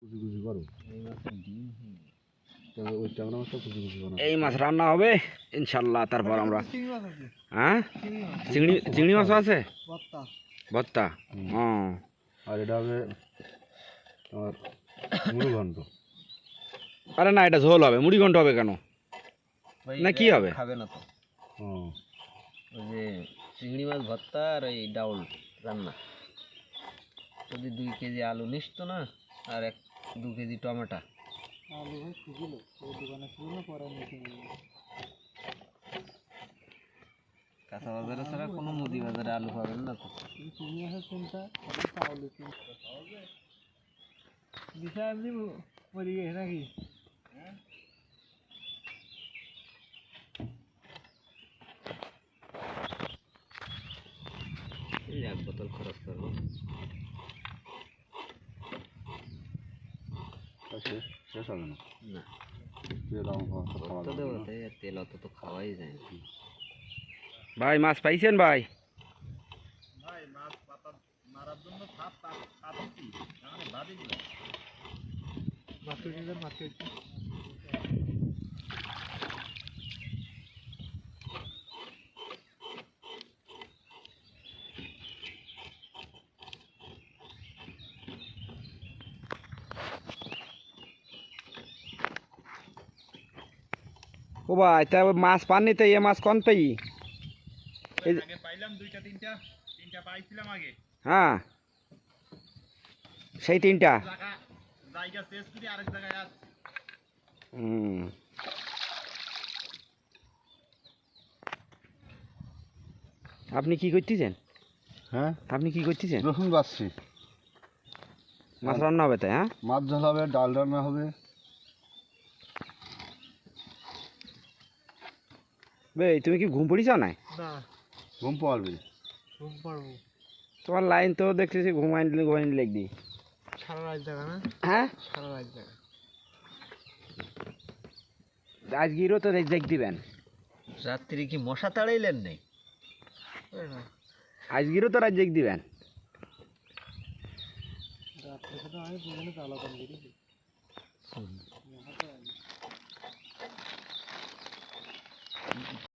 কুচি কুচি করো এই মাছ রান্না হবে ইনশাল্লাহ তারপর আমরা হ্যাঁ? চিংড়ি চিংড়ি মাছও আছে? ভর্তা। ও। আর এটা হবে তোমার মুড়ি ঘন্ট আরে না এটা ঝোল হবে। মুড়ি ঘন্ট হবে কেন? না, কি হবে? খাবে না তো। ও। যে চিংড়ি মাছ ভর্তা আর এই ডাউল রান্না। যদি দুই কেজি আলু নিসত না আর এক দু কেজি টমেটো কাঁচা বাজারে ছাড়া কোনো মুদি বাজারে আলু পাবেন না তো এই এক বোতল খরচ করবো শেষ শেষ হবে না। না। তেল অত তো খাওয়াই যায় না। ভাই মাছ পাইছেন ভাই? ও ভাই তা মাছ পাননি তো এ মাছ কন পাই হ্যাঁ। সেই তিনটা? হুম। আপনি কি করতেছেন? হ্যাঁ। আপনি কি করতেছেন? রসুন বাচ্ছি। মাছ রান্না হবে তাই হ্যাঁ? মাছ ঝোল হবে ডাল রান্না হবে। বে তুমি কি ঘুম পড়িছ না। ঘুম পারবি তোমার লাইন তো দেখতেছি ঘুমাই দিলে ঘুমাই দিলে একদি হ্যাঁ? আজগিরও তো দেখ দিবেন। রাত্রি কি মশা তাড়াইলেন নেই আজগিরও তো রাজ্যে দিবেন